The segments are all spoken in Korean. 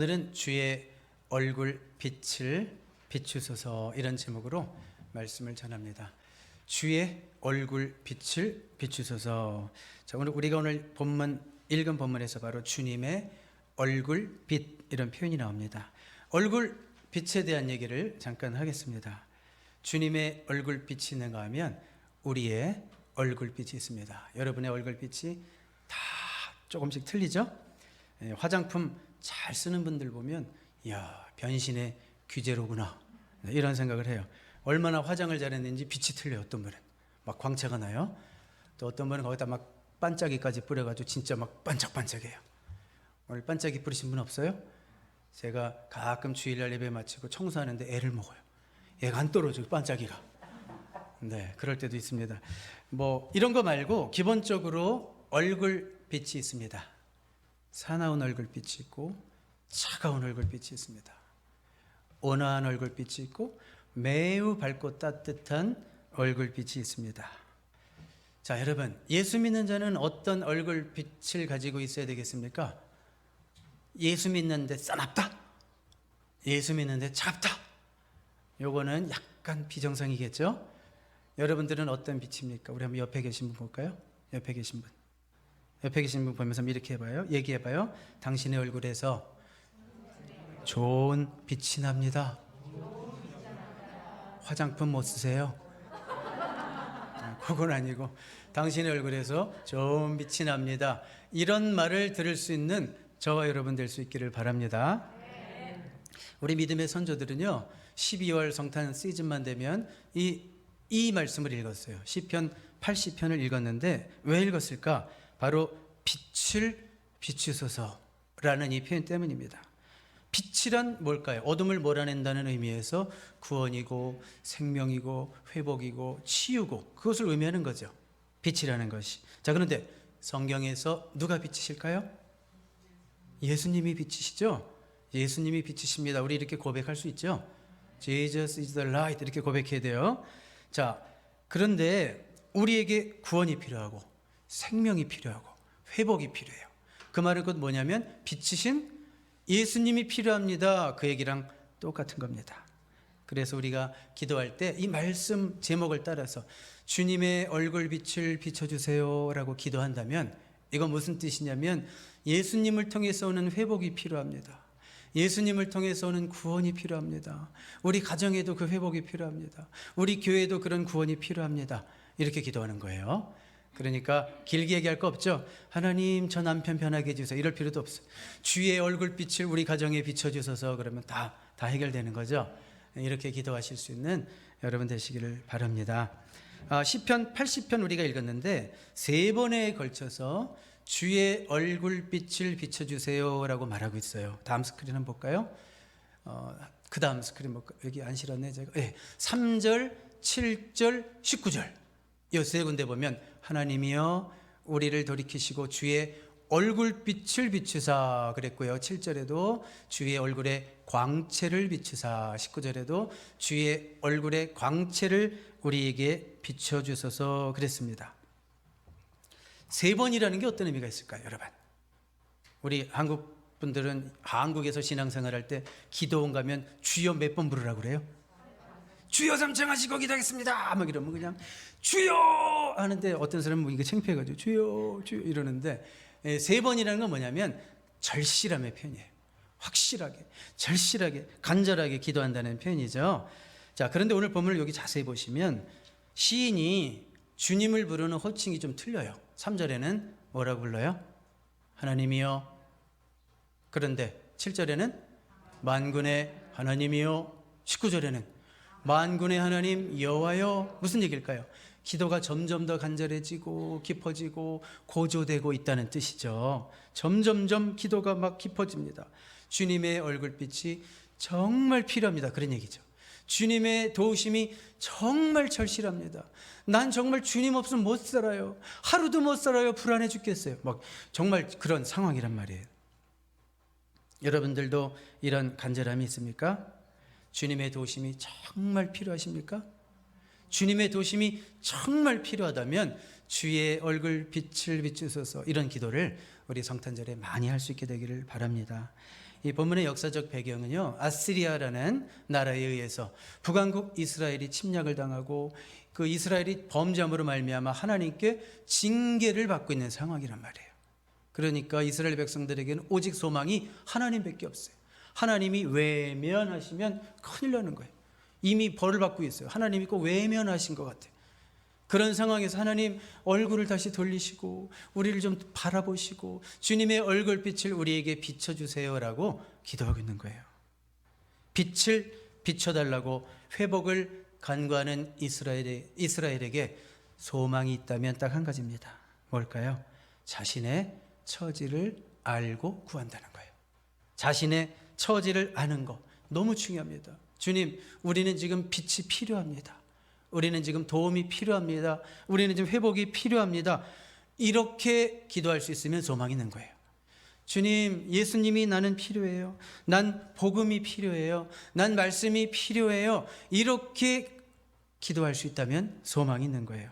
오늘은 주의 얼굴 빛을 비추소서 이런 제목으로 말씀을 전합니다. 주의 얼굴 빛을 비추소서. 자, 오늘 우리가 오늘 본문 읽은 본문에서 바로 주님의 얼굴 빛 이런 표현이 나옵니다. 얼굴 빛에 대한 얘기를 잠깐 하겠습니다. 주님의 얼굴 빛이 있는가 하면 우리의 얼굴 빛이 있습니다. 여러분의 얼굴 빛이 다 조금씩 틀리죠? 예, 화장품 잘 쓰는 분들 보면 야 변신의 규제로구나 네, 이런 생각을 해요. 얼마나 화장을 잘했는지 빛이 틀려요. 어떤 분은 막 광채가 나요. 또 어떤 분은 거기다 막 반짝이까지 뿌려가지고 진짜 막 반짝반짝해요. 오늘 반짝이 뿌리신 분 없어요? 제가 가끔 주일날 예배 마치고 청소하는데 애를 먹어요. 얘가 안 떨어져요. 반짝이가. 네, 그럴 때도 있습니다. 뭐 이런 거 말고 기본적으로 얼굴 빛이 있습니다. 사나운 얼굴빛이 있고 차가운 얼굴빛이 있습니다. 온화한 얼굴빛이 있고 매우 밝고 따뜻한 얼굴빛이 있습니다. 자, 여러분, 예수 믿는 자는 어떤 얼굴빛을 가지고 있어야 되겠습니까? 예수 믿는데 싸납다. 예수 믿는데 차갑다. 요거는 약간 비정상이겠죠? 여러분들은 어떤 빛입니까? 우리 한번 옆에 계신 분 볼까요? 옆에 계신 분. 옆에 계신 분 보면서 이렇게 해봐요. 얘기해봐요. 당신의 얼굴에서 좋은 빛이 납니다. 화장품 못 쓰세요? 아, 그건 아니고 당신의 얼굴에서 좋은 빛이 납니다. 이런 말을 들을 수 있는 저와 여러분 될 수 있기를 바랍니다. 우리 믿음의 선조들은요. 12월 성탄 시즌만 되면 이, 이 말씀을 읽었어요. 시편 80편을 읽었는데 왜 읽었을까? 바로 빛을 비추소서라는 이 표현 때문입니다. 빛이란 뭘까요? 어둠을 몰아낸다는 의미에서 구원이고 생명이고 회복이고 치유고 그것을 의미하는 거죠. 빛이라는 것이. 자, 그런데 성경에서 누가 빛이실까요? 예수님이 빛이시죠? 예수님이 빛이십니다. 우리 이렇게 고백할 수 있죠? Jesus is the light 이렇게 고백해야 돼요. 자, 그런데 우리에게 구원이 필요하고 생명이 필요하고 회복이 필요해요. 그 말은 곧 뭐냐면 빛이신 예수님이 필요합니다. 그 얘기랑 똑같은 겁니다. 그래서 우리가 기도할 때 이 말씀 제목을 따라서 주님의 얼굴 빛을 비춰주세요라고 기도한다면 이건 무슨 뜻이냐면 예수님을 통해서 오는 회복이 필요합니다. 예수님을 통해서 오는 구원이 필요합니다. 우리 가정에도 그 회복이 필요합니다. 우리 교회에도 그런 구원이 필요합니다. 이렇게 기도하는 거예요. 그러니까 길게 얘기할 거 없죠. 하나님 저 남편 편하게 해주세요. 이럴 필요도 없어요. 주의 얼굴빛을 우리 가정에 비춰주셔서 그러면 다, 다 해결되는 거죠. 이렇게 기도하실 수 있는 여러분 되시기를 바랍니다. 아, 시편 80편 우리가 읽었는데 세 번에 걸쳐서 주의 얼굴빛을 비춰주세요 라고 말하고 있어요. 다음 스크린 한번 볼까요? 어, 그 다음 스크린 볼까? 여기 안 실었네 제가. 네, 3절, 7절, 19절 이세 군데 보면 하나님이여 우리를 돌이키시고 주의 얼굴빛을 비추사 그랬고요. 7절에도 주의 얼굴에 광채를 비추사 19절에도 주의 얼굴에 광채를 우리에게 비춰 주소서 그랬습니다. 세 번이라는 게 어떤 의미가 있을까요, 여러분? 우리 한국 분들은 한국에서 신앙생활 할 때 기도원 가면 주여 몇 번 부르라고 그래요? 주여 삼창하시고 기도하겠습니다. 막 이러면 그냥 주여 하는데 어떤 사람은 뭐 이거 창피해가지고 주여 주여 이러는데 예, 세 번이라는 건 뭐냐면 절실함의 표현이에요. 확실하게, 절실하게, 간절하게 기도한다는 표현이죠. 자, 그런데 오늘 본문을 여기 자세히 보시면 시인이 주님을 부르는 호칭이 좀 틀려요. 3절에는 뭐라고 불러요? 하나님이요. 그런데 7절에는 만군의 하나님이요. 19절에는 만군의 하나님 여호와여 무슨 얘기일까요? 기도가 점점 더 간절해지고 깊어지고 고조되고 있다는 뜻이죠. 점점점 기도가 막 깊어집니다. 주님의 얼굴빛이 정말 필요합니다. 그런 얘기죠. 주님의 도우심이 정말 절실합니다. 난 정말 주님 없으면 못 살아요. 하루도 못 살아요. 불안해 죽겠어요. 막 정말 그런 상황이란 말이에요. 여러분들도 이런 간절함이 있습니까? 주님의 도우심이 정말 필요하십니까? 주님의 도심이 정말 필요하다면 주의 얼굴 빛을 비추소서 이런 기도를 우리 성탄절에 많이 할 수 있게 되기를 바랍니다. 이 본문의 역사적 배경은요. 아시리아라는 나라에 의해서 북왕국 이스라엘이 침략을 당하고 그 이스라엘이 범죄함으로 말미암아 하나님께 징계를 받고 있는 상황이란 말이에요. 그러니까 이스라엘 백성들에게는 오직 소망이 하나님밖에 없어요. 하나님이 외면하시면 큰일 나는 거예요. 이미 벌을 받고 있어요. 하나님이 꼭 외면하신 것 같아요. 그런 상황에서 하나님 얼굴을 다시 돌리시고 우리를 좀 바라보시고 주님의 얼굴빛을 우리에게 비춰주세요라고 기도하고 있는 거예요. 빛을 비춰달라고 회복을 간구하는 이스라엘에, 이스라엘에게 소망이 있다면 딱 한 가지입니다. 뭘까요? 자신의 처지를 알고 구한다는 거예요. 자신의 처지를 아는 거 너무 중요합니다. 주님, 우리는 지금 빛이 필요합니다. 우리는 지금 도움이 필요합니다. 우리는 지금 회복이 필요합니다. 이렇게 기도할 수 있으면 소망이 있는 거예요. 주님, 예수님이 나는 필요해요. 난 복음이 필요해요. 난 말씀이 필요해요. 이렇게 기도할 수 있다면 소망이 있는 거예요.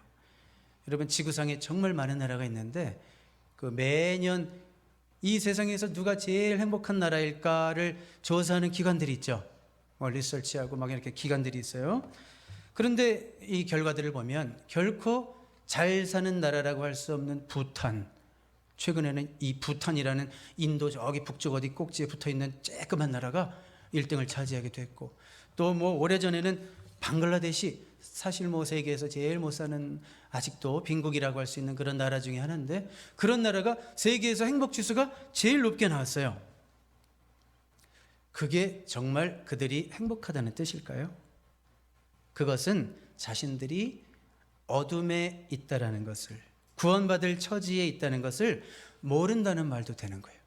여러분, 지구상에 정말 많은 나라가 있는데 그 매년 이 세상에서 누가 제일 행복한 나라일까를 조사하는 기관들이 있죠. 뭐 리서치하고 막 이렇게 기관들이 있어요. 그런데 이 결과들을 보면 결코 잘 사는 나라라고 할 수 없는 부탄. 최근에는 이 부탄이라는 인도 저기 북쪽 어디 꼭지에 붙어 있는 쬐끄만 나라가 1등을 차지하게 됐고 또 뭐 오래전에는 방글라데시 사실 뭐 세계에서 제일 못 사는 아직도 빈국이라고 할 수 있는 그런 나라 중에 하나인데 그런 나라가 세계에서 행복 지수가 제일 높게 나왔어요. 그게 정말 그들이 행복하다는 뜻일까요? 그것은 자신들이 어둠에 있다라는 것을 구원받을 처지에 있다는 것을 모른다는 말도 되는 거예요.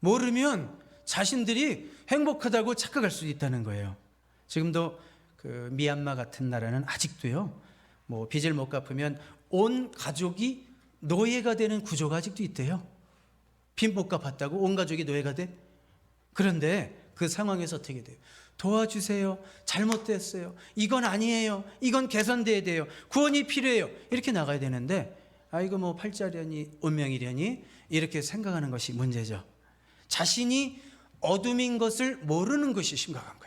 모르면 자신들이 행복하다고 착각할 수 있다는 거예요. 지금도 그 미얀마 같은 나라는 아직도요. 뭐 빚을 못 갚으면 온 가족이 노예가 되는 구조가 아직도 있대요. 빚 못 갚았다고 온 가족이 노예가 돼? 그런데 그 상황에서 어떻게 돼요? 도와주세요. 잘못됐어요. 이건 아니에요. 이건 개선돼야 돼요. 구원이 필요해요. 이렇게 나가야 되는데, 아, 이거 뭐 팔자려니, 운명이려니, 이렇게 생각하는 것이 문제죠. 자신이 어둠인 것을 모르는 것이 심각한 거예요.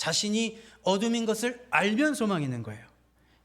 자신이 어둠인 것을 알면 소망이 있는 거예요.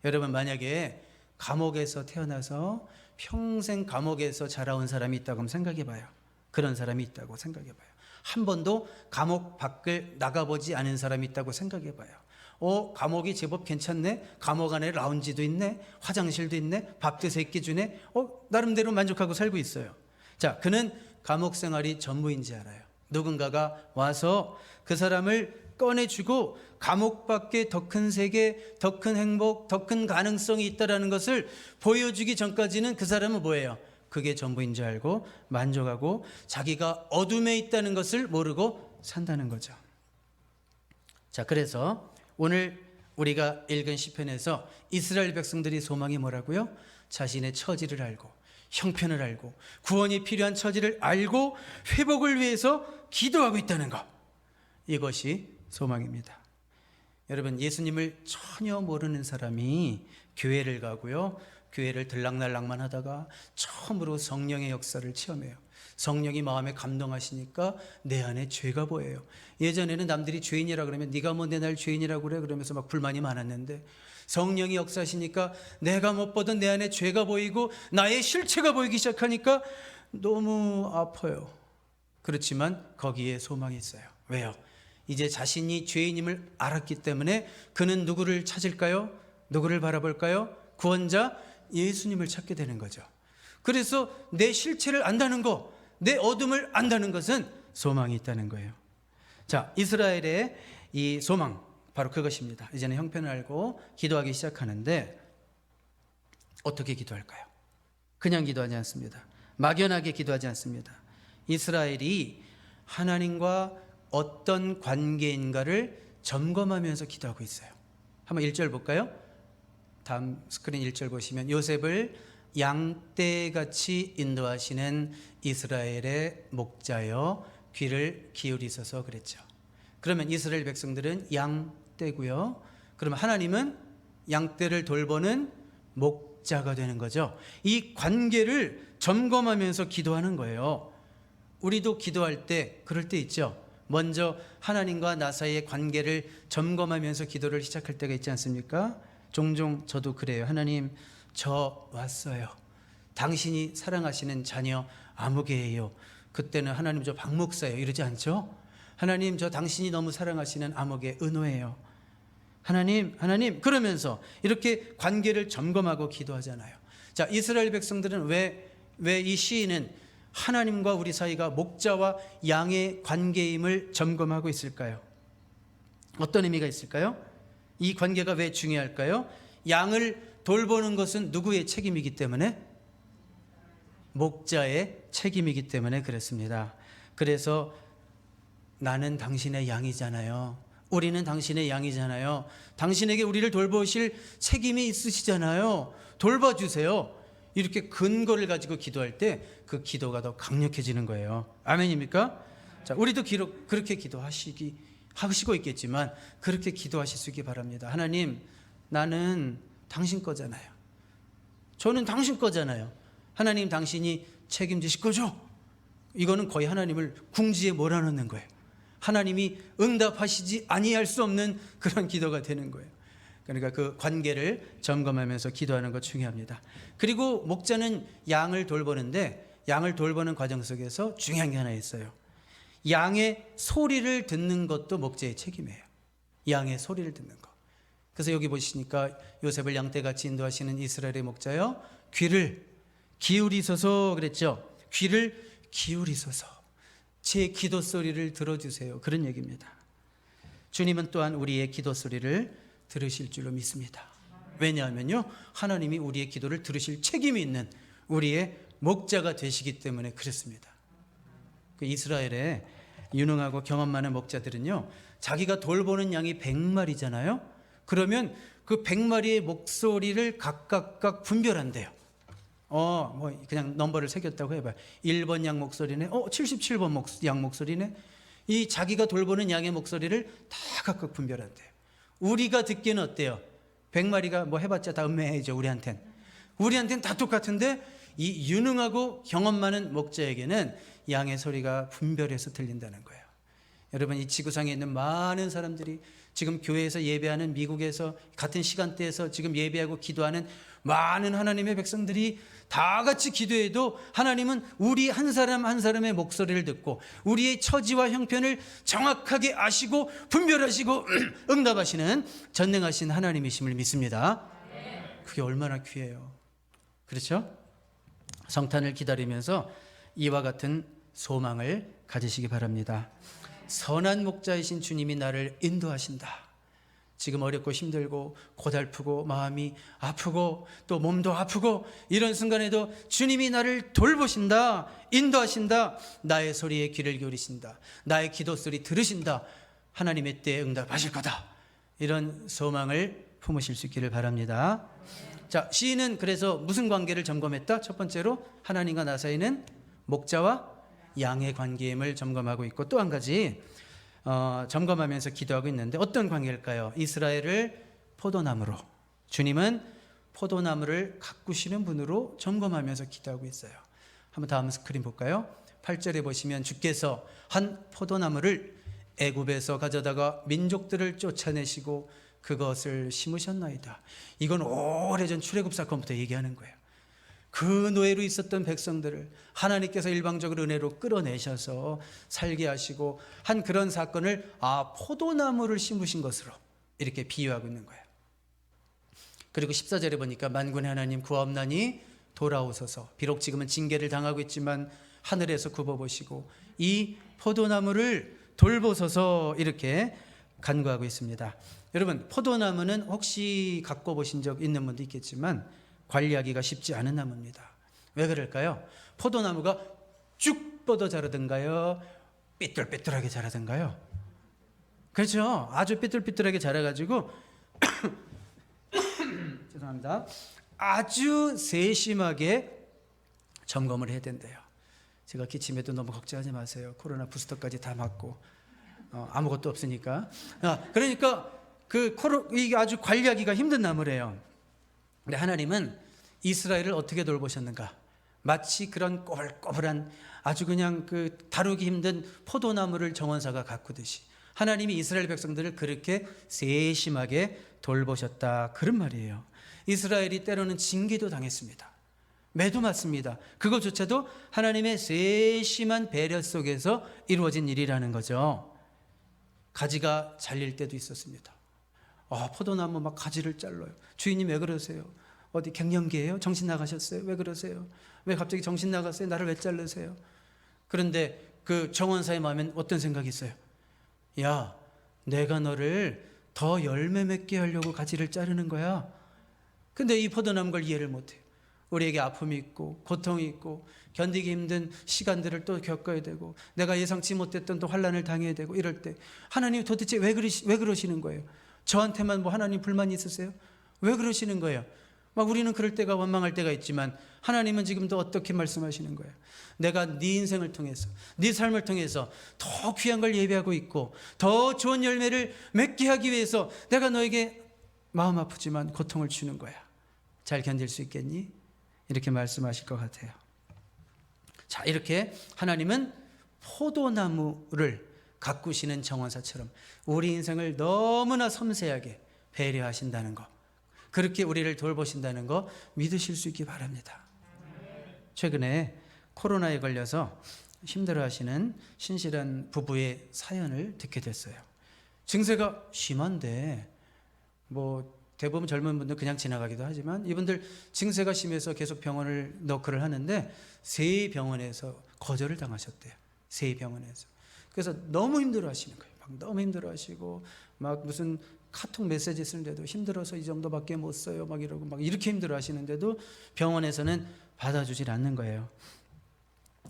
여러분, 만약에 감옥에서 태어나서 평생 감옥에서 자라온 사람이 있다고 생각해 봐요. 그런 사람이 있다고 생각해 봐요. 한 번도 감옥 밖을 나가보지 않은 사람이 있다고 생각해 봐요. 어, 감옥이 제법 괜찮네? 감옥 안에 라운지도 있네? 화장실도 있네? 밥도 세끼 주네? 어, 나름대로 만족하고 살고 있어요. 자, 그는 감옥 생활이 전부인지 알아요. 누군가가 와서 그 사람을 꺼내주고 감옥 밖에 더 큰 세계, 더 큰 행복, 더 큰 가능성이 있다라는 것을 보여주기 전까지는 그 사람은 뭐예요? 그게 전부인 줄 알고 만족하고 자기가 어둠에 있다는 것을 모르고 산다는 거죠. 자, 그래서 오늘 우리가 읽은 시편에서 이스라엘 백성들이 소망이 뭐라고요? 자신의 처지를 알고 형편을 알고 구원이 필요한 처지를 알고 회복을 위해서 기도하고 있다는 것. 이것이 소망입니다. 여러분 예수님을 전혀 모르는 사람이 교회를 가고요. 교회를 들락날락만 하다가 처음으로 성령의 역사를 체험해요. 성령이 마음에 감동하시니까 내 안에 죄가 보여요. 예전에는 남들이 죄인이라 그러면 네가 뭔데 날 죄인이라고 그래 그러면서 막 불만이 많았는데 성령이 역사하시니까 내가 못 보던 내 안에 죄가 보이고 나의 실체가 보이기 시작하니까 너무 아파요. 그렇지만 거기에 소망이 있어요. 왜요? 이제 자신이 죄인임을 알았기 때문에 그는 누구를 찾을까요? 누구를 바라볼까요? 구원자 예수님을 찾게 되는 거죠. 그래서 내 실체를 안다는 거, 내 어둠을 안다는 것은 소망이 있다는 거예요. 자, 이스라엘의 이 소망, 바로 그것입니다. 이제는 형편을 알고 기도하기 시작하는데 어떻게 기도할까요? 그냥 기도하지 않습니다. 막연하게 기도하지 않습니다. 이스라엘이 하나님과 어떤 관계인가를 점검하면서 기도하고 있어요. 한번 1절 볼까요? 다음 스크린 1절 보시면 요셉을 양떼같이 인도하시는 이스라엘의 목자여 귀를 기울이셔서 그랬죠. 그러면 이스라엘 백성들은 양떼고요. 그러면 하나님은 양떼를 돌보는 목자가 되는 거죠. 이 관계를 점검하면서 기도하는 거예요. 우리도 기도할 때 그럴 때 있죠. 먼저 하나님과 나 사이의 관계를 점검하면서 기도를 시작할 때가 있지 않습니까? 종종 저도 그래요. 하나님, 저 왔어요. 당신이 사랑하시는 자녀 아무개예요. 그때는 하나님 저 박목사예요. 이러지 않죠? 하나님 저 당신이 너무 사랑하시는 아무개 은호예요. 하나님, 하나님 그러면서 이렇게 관계를 점검하고 기도하잖아요. 자, 이스라엘 백성들은 왜 왜 이 시인은 하나님과 우리 사이가 목자와 양의 관계임을 점검하고 있을까요? 어떤 의미가 있을까요? 이 관계가 왜 중요할까요? 양을 돌보는 것은 누구의 책임이기 때문에 목자의 책임이기 때문에 그렇습니다. 그래서 나는 당신의 양이잖아요. 우리는 당신의 양이잖아요. 당신에게 우리를 돌보실 책임이 있으시잖아요. 돌봐주세요. 이렇게 근거를 가지고 기도할 때 그 기도가 더 강력해지는 거예요. 아멘입니까? 자, 우리도 기로, 그렇게 기도하시기 하시고 있겠지만 그렇게 있기 바랍니다. 하나님, 나는 당신 거잖아요. 저는 당신 거잖아요. 하나님 당신이 책임지실 거죠? 이거는 거의 하나님을 궁지에 몰아넣는 거예요. 하나님이 응답하시지 아니할 수 없는 그런 기도가 되는 거예요. 그러니까 그 관계를 점검하면서 기도하는 것 중요합니다. 그리고 목자는 양을 돌보는데 양을 돌보는 과정 속에서 중요한 게 하나 있어요. 양의 소리를 듣는 것도 목자의 책임이에요. 양의 소리를 듣는 거. 그래서 여기 보시니까 요셉을 양떼같이 인도하시는 이스라엘의 목자요. 귀를 기울이소서 그랬죠. 귀를 기울이소서. 제 기도 소리를 들어주세요. 그런 얘기입니다. 주님은 또한 우리의 기도 소리를 들으실 줄로 믿습니다. 왜냐하면요. 하나님이 우리의 기도를 들으실 책임이 있는 우리의 목자가 되시기 때문에 그렇습니다. 그 이스라엘의 유능하고 경험 많은 목자들은요. 자기가 돌보는 양이 100마리잖아요. 그러면 그 100마리의 목소리를 각각각 분별한대요. 어, 뭐 그냥 넘버를 새겼다고 해 봐요. 1번 양 목소리네. 어, 77번 목, 양 목소리네. 이 자기가 돌보는 양의 목소리를 다 각각 분별한대요. 우리가 듣기는 어때요? 100마리가 뭐 해봤자 다 음매해죠, 우리한텐. 우리한텐 다 똑같은데 이 유능하고 경험 많은 목자에게는 양의 소리가 분별해서 들린다는 거예요. 여러분 이 지구상에 있는 많은 사람들이 지금 교회에서 예배하는 미국에서 같은 시간대에서 지금 예배하고 기도하는 많은 하나님의 백성들이 다 같이 기도해도 하나님은 우리 한 사람 한 사람의 목소리를 듣고 우리의 처지와 형편을 정확하게 아시고 분별하시고 응답하시는 전능하신 하나님이심을 믿습니다. 그게 얼마나 귀해요. 그렇죠? 성탄을 기다리면서 이와 같은 소망을 가지시기 바랍니다. 선한 목자이신 주님이 나를 인도하신다. 지금 어렵고 힘들고 고달프고 마음이 아프고 또 몸도 아프고 이런 순간에도 주님이 나를 돌보신다, 인도하신다, 나의 소리에 귀를 기울이신다, 나의 기도 소리 들으신다, 하나님의 때에 응답하실 거다. 이런 소망을 품으실 수 있기를 바랍니다. 자, 시인은 그래서 무슨 관계를 점검했다? 첫 번째로 하나님과 나 사이는 목자와 양의 관계임을 점검하고 있고 또 한 가지 어, 점검하면서 기도하고 있는데 어떤 관계일까요? 이스라엘을 포도나무로 주님은 포도나무를 가꾸시는 분으로 점검하면서 기도하고 있어요. 한번 다음 스크린 볼까요? 8절에 보시면 주께서 한 포도나무를 애굽에서 가져다가 민족들을 쫓아내시고 그것을 심으셨나이다. 이건 오래전 출애굽 사건부터 얘기하는 거예요. 그 노예로 있었던 백성들을 하나님께서 일방적으로 은혜로 끌어내셔서 살게 하시고 한 그런 사건을 아 포도나무를 심으신 것으로 이렇게 비유하고 있는 거예요. 그리고 14절에 보니까 만군의 하나님 구하옵나니 돌아오소서 비록 지금은 징계를 당하고 있지만 하늘에서 굽어보시고 이 포도나무를 돌보소서 이렇게 간구하고 있습니다. 여러분 포도나무는 혹시 갖고 보신 적 있는 분도 있겠지만 관리하기가 쉽지 않은 나무입니다. 왜 그럴까요? 포도나무가 쭉 뻗어 자라든가요? 삐뚤삐뚤하게 자라든가요? 그렇죠. 아주 삐뚤삐뚤하게 자라가지고 죄송합니다. 아주 세심하게 점검을 해야 된대요. 제가 기침에도 너무 걱정하지 마세요. 코로나 부스터까지 다 맞고 어, 아무것도 없으니까. 아, 그러니까 그 코로 이게 아주 관리하기가 힘든 나무래요. 근데 하나님은 이스라엘을 어떻게 돌보셨는가? 마치 그런 꼬불꼬불한 아주 그냥 그 다루기 힘든 포도나무를 정원사가 가꾸듯이 하나님이 이스라엘 백성들을 그렇게 세심하게 돌보셨다 그런 말이에요. 이스라엘이 때로는 징계도 당했습니다. 매도 맞습니다. 그것조차도 하나님의 세심한 배려 속에서 이루어진 일이라는 거죠. 가지가 잘릴 때도 있었습니다. 아, 포도나무 막 가지를 잘라요. 주인님 왜 그러세요? 어디 갱년기예요? 정신 나가셨어요? 왜 그러세요? 왜 갑자기 정신 나갔어요? 나를 왜 자르세요? 그런데 그 정원사의 마음엔 어떤 생각이 있어요? 야, 내가 너를 더 열매 맺게 하려고 가지를 자르는 거야. 근데 이 포도나무 걸 이해를 못해요. 우리에게 아픔이 있고 고통이 있고 견디기 힘든 시간들을 또 겪어야 되고 내가 예상치 못했던 또 환란을 당해야 되고 이럴 때 하나님 도대체 왜 그러시 왜 그러시는 거예요? 저한테만 뭐 하나님 불만이 있으세요? 왜 그러시는 거예요? 막 우리는 그럴 때가 원망할 때가 있지만 하나님은 지금도 어떻게 말씀하시는 거예요? 내가 네 인생을 통해서 네 삶을 통해서 더 귀한 걸 예비하고 있고 더 좋은 열매를 맺게 하기 위해서 내가 너에게 마음 아프지만 고통을 주는 거야. 잘 견딜 수 있겠니? 이렇게 말씀하실 것 같아요. 자, 이렇게 하나님은 포도나무를 가꾸시는 정원사처럼 우리 인생을 너무나 섬세하게 배려하신다는 것. 그렇게 우리를 돌보신다는 거 믿으실 수 있기 바랍니다. 최근에 코로나에 걸려서 힘들어하시는 신실한 부부의 사연을 듣게 됐어요. 증세가 심한데 뭐 대부분 젊은 분들 그냥 지나가기도 하지만 이분들 증세가 심해서 계속 병원을 너크를 하는데 세 병원에서 거절을 당하셨대요. 세 병원에서. 그래서 너무 힘들어 하시는 거예요. 막 너무 힘들어 하시고 막 무슨 카톡 메시지 쓰는데도 힘들어서 이 정도밖에 못 써요. 막 이러고 막 이렇게 힘들어 하시는데도 병원에서는 받아주질 않는 거예요.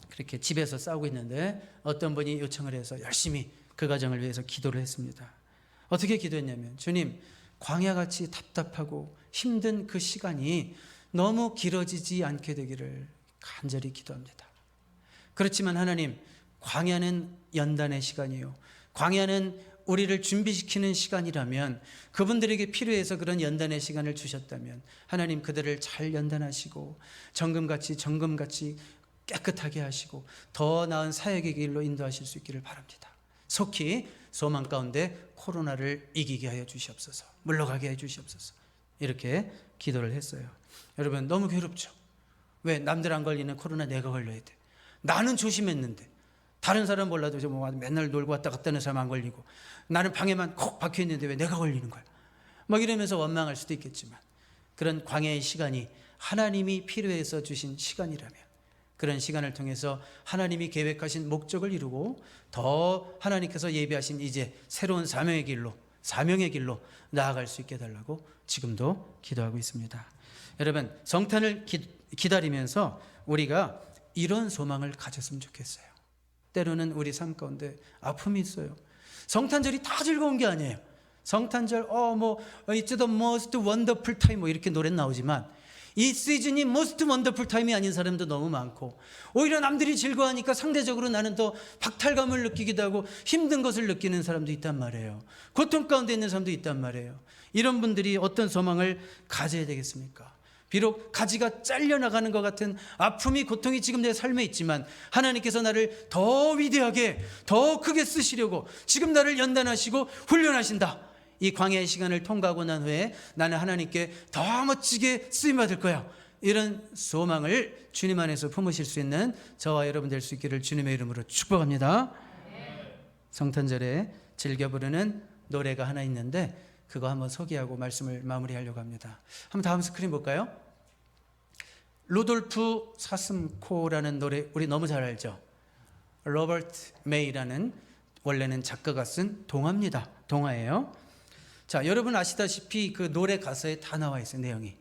그렇게 집에서 싸우고 있는데 어떤 분이 요청을 해서 열심히 그 가정을 위해서 기도를 했습니다. 어떻게 기도했냐면 주님 광야같이 답답하고 힘든 그 시간이 너무 길어지지 않게 되기를 간절히 기도합니다. 그렇지만 하나님 광야는 연단의 시간이요. 광야는 우리를 준비시키는 시간이라면 그분들에게 필요해서 그런 연단의 시간을 주셨다면 하나님 그들을 잘 연단하시고 정금같이 정금같이 깨끗하게 하시고 더 나은 사역의 길로 인도하실 수 있기를 바랍니다. 속히 소망 가운데 코로나를 이기게 하여 주시옵소서. 물러가게 해 주시옵소서. 이렇게 기도를 했어요. 여러분 너무 괴롭죠. 왜 남들 안 걸리는 코로나 내가 걸려야 돼. 나는 조심했는데 다른 사람 몰라도 저 뭐 맨날 놀고 왔다 갔다 하는 사람 안 걸리고 나는 방에만 콕 박혀 있는데 왜 내가 걸리는 거야? 막 이러면서 원망할 수도 있겠지만 그런 광야의 시간이 하나님이 필요해서 주신 시간이라면 그런 시간을 통해서 하나님이 계획하신 목적을 이루고 더 하나님께서 예비하신 이제 새로운 사명의 길로 사명의 길로 나아갈 수 있게 해달라고 지금도 기도하고 있습니다. 여러분 성탄을 기, 기다리면서 우리가 이런 소망을 가졌으면 좋겠어요. 때로는 우리 삶 가운데 아픔이 있어요. 성탄절이 다 즐거운 게 아니에요. 성탄절 어뭐 it's the most wonderful time 뭐 이렇게 노래 나오지만 이 시즌이 most wonderful time이 아닌 사람도 너무 많고 오히려 남들이 즐거워하니까 상대적으로 나는 더 박탈감을 느끼기도 하고 힘든 것을 느끼는 사람도 있단 말이에요. 고통 가운데 있는 사람도 있단 말이에요. 이런 분들이 어떤 소망을 가져야 되겠습니까? 비록 가지가 잘려나가는 것 같은 아픔이 고통이 지금 내 삶에 있지만 하나님께서 나를 더 위대하게 더 크게 쓰시려고 지금 나를 연단하시고 훈련하신다. 이 광야의 시간을 통과하고 난 후에 나는 하나님께 더 멋지게 쓰임 받을 거야. 이런 소망을 주님 안에서 품으실 수 있는 저와 여러분 될 수 있기를 주님의 이름으로 축복합니다. 성탄절에 즐겨 부르는 노래가 하나 있는데 그거 한번 소개하고 말씀을 마무리하려고 합니다. 한번 다음 스크린 볼까요? 루돌프 사슴코라는 노래 우리 너무 잘 알죠? 로버트 메이라는 원래는 작가가 쓴 동화입니다. 동화예요. 자, 여러분 아시다시피 그 노래 가사에 다 나와 있어요, 내용이.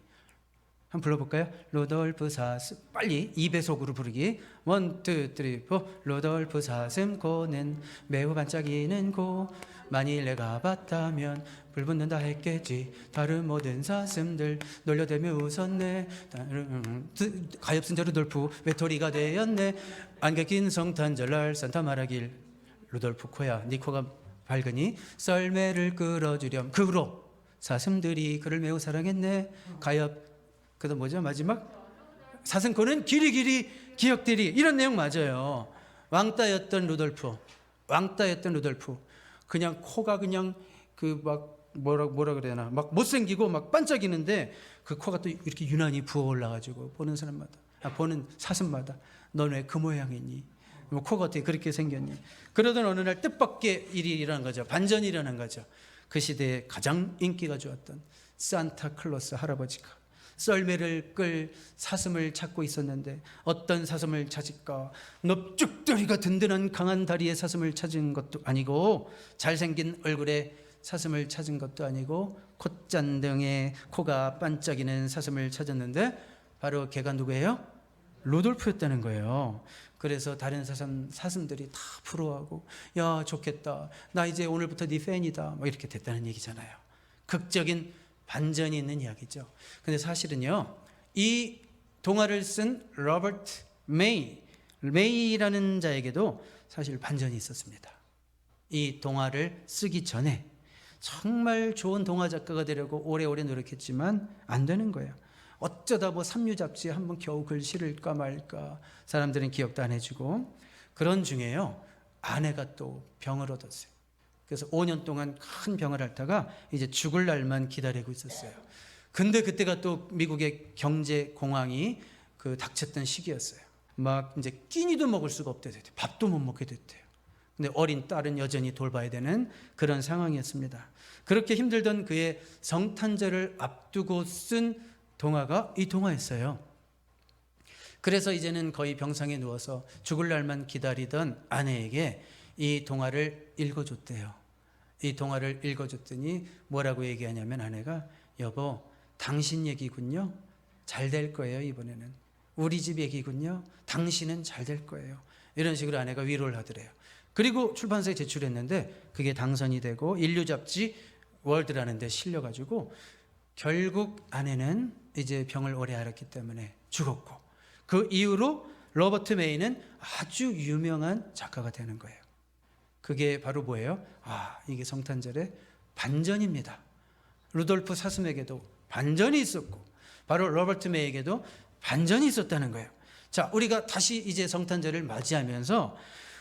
한번 불러볼까요? 로돌프 사슴 빨리 2배속으로 부르기 원, 투, 쓰리, 포 로돌프 사슴 코는 매우 반짝이는 코 만일 내가 봤다면 불붙는다 했겠지. 다른 모든 사슴들 놀려대며 웃었네. 다른- 드- 가엾은 저 루돌프 외톨이가 되었네. 안개 낀 성탄절날 산타 말하길. 루돌프 코야 네 코가 밝으니 썰매를 끌어주렴. 그 후로 사슴들이 그를 매우 사랑했네. 가엾 그다음 뭐죠? 마지막? 사슴코는 길이 길이 기억되리 이런 내용 맞아요. 왕따였던 루돌프, 왕따였던 루돌프, 그냥 코가 그냥 그 막 뭐라 뭐라 그래야 되나 막 못생기고 막 반짝이는데 그 코가 또 이렇게 유난히 부어 올라가지고 보는 사람마다 아, 보는 사슴마다 넌 왜 그 모양이니? 뭐 코가 어떻게 그렇게 생겼니? 그러던 어느 날 뜻밖의 일이 일어난 거죠. 반전이 일어난 거죠. 그 시대에 가장 인기가 좋았던 산타 클로스 할아버지가 썰매를 끌 사슴을 찾고 있었는데 어떤 사슴을 찾을까? 넙죽다리가 든든한 강한 다리의 사슴을 찾은 것도 아니고 잘생긴 얼굴에 사슴을 찾은 것도 아니고 콧잔등에 코가 반짝이는 사슴을 찾았는데 바로 걔가 누구예요? 루돌프였다는 거예요. 그래서 다른 사슴, 사슴들이 다 부러워하고 야 좋겠다. 나 이제 오늘부터 네 팬이다. 뭐 이렇게 됐다는 얘기잖아요. 극적인 반전이 있는 이야기죠. 근데 사실은요. 이 동화를 쓴 로버트 메이 메이라는 자에게도 사실 반전이 있었습니다. 이 동화를 쓰기 전에 정말 좋은 동화 작가가 되려고 오래오래 노력했지만 안 되는 거예요. 어쩌다 뭐 삼류 잡지에 한번 겨우 글 실을까 말까 사람들은 기억도 안 해주고 그런 중에요 아내가 또 병을 얻었어요. 그래서 5년 동안 큰 병을 앓다가 이제 죽을 날만 기다리고 있었어요. 근데 그때가 또 미국의 경제 공황이 그 닥쳤던 시기였어요. 막 이제 끼니도 먹을 수가 없대 됐대요. 밥도 못 먹게 됐대요. 근데 어린 딸은 여전히 돌봐야 되는 그런 상황이었습니다. 그렇게 힘들던 그의 성탄절을 앞두고 쓴 동화가 이 동화였어요. 그래서 이제는 거의 병상에 누워서 죽을 날만 기다리던 아내에게 이 동화를 읽어줬대요. 이 동화를 읽어줬더니 뭐라고 얘기하냐면 아내가 여보 당신 얘기군요. 잘 될 거예요 이번에는. 우리 집 얘기군요. 당신은 잘 될 거예요. 이런 식으로 아내가 위로를 하더래요. 그리고 출판사에 제출했는데 그게 당선이 되고 인류 잡지 월드라는 데 실려가지고 결국 아내는 이제 병을 오래 앓았기 때문에 죽었고 그 이후로 로버트 메이는 아주 유명한 작가가 되는 거예요. 그게 바로 뭐예요? 아, 이게 성탄절의 반전입니다. 루돌프 사슴에게도 반전이 있었고 바로 로버트 메이에게도 반전이 있었다는 거예요. 자, 우리가 다시 이제 성탄절을 맞이하면서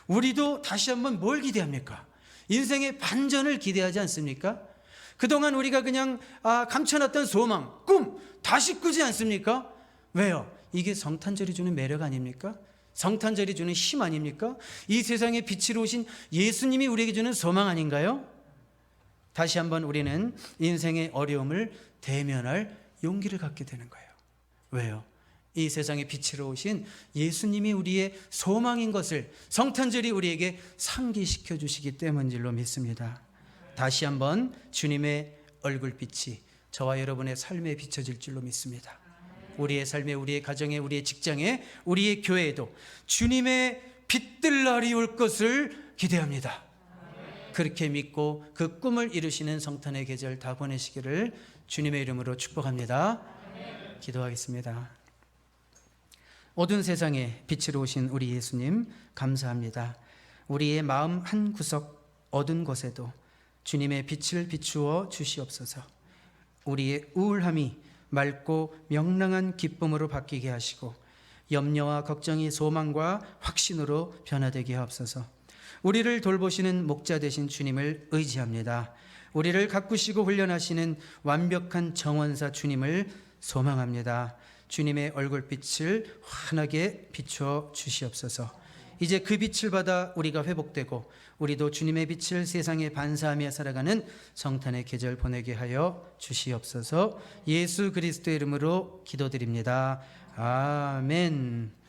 우리도 다시 한번 뭘 기대합니까? 인생의 반전을 기대하지 않습니까? 그동안 우리가 그냥 아, 감춰놨던 소망, 꿈 다시 꾸지 않습니까? 왜요? 이게 성탄절이 주는 매력 아닙니까? 성탄절이 주는 힘 아닙니까? 이 세상에 빛으로 오신 예수님이 우리에게 주는 소망 아닌가요? 다시 한번 우리는 인생의 어려움을 대면할 용기를 갖게 되는 거예요. 왜요? 이 세상에 빛으로 오신 예수님이 우리의 소망인 것을 성탄절이 우리에게 상기시켜 주시기 때문일로 믿습니다. 다시 한번 주님의 얼굴빛이 저와 여러분의 삶에 비춰질 줄로 믿습니다. 우리의 삶에, 우리의 가정에, 우리의 직장에, 우리의 교회에도 주님의 빛들 날이 올 것을 기대합니다. 그렇게 믿고 그 꿈을 이루시는 성탄의 계절 다 보내시기를 주님의 이름으로 축복합니다. 기도하겠습니다. 어두운 세상에 빛으로 오신 우리 예수님 감사합니다. 우리의 마음 한 구석 어두운 곳에도 주님의 빛을 비추어 주시옵소서. 우리의 우울함이 맑고 명랑한 기쁨으로 바뀌게 하시고 염려와 걱정이 소망과 확신으로 변화되게 하옵소서. 우리를 돌보시는 목자 되신 주님을 의지합니다. 우리를 가꾸시고 훈련하시는 완벽한 정원사 주님을 소망합니다. 주님의 얼굴빛을 환하게 비추어 주시옵소서. 이제 그 빛을 받아 우리가 회복되고 우리도 주님의 빛을 세상에 반사하며 살아가는 성탄의 계절 보내게 하여 주시옵소서. 예수 그리스도의 이름으로 기도드립니다. 아멘.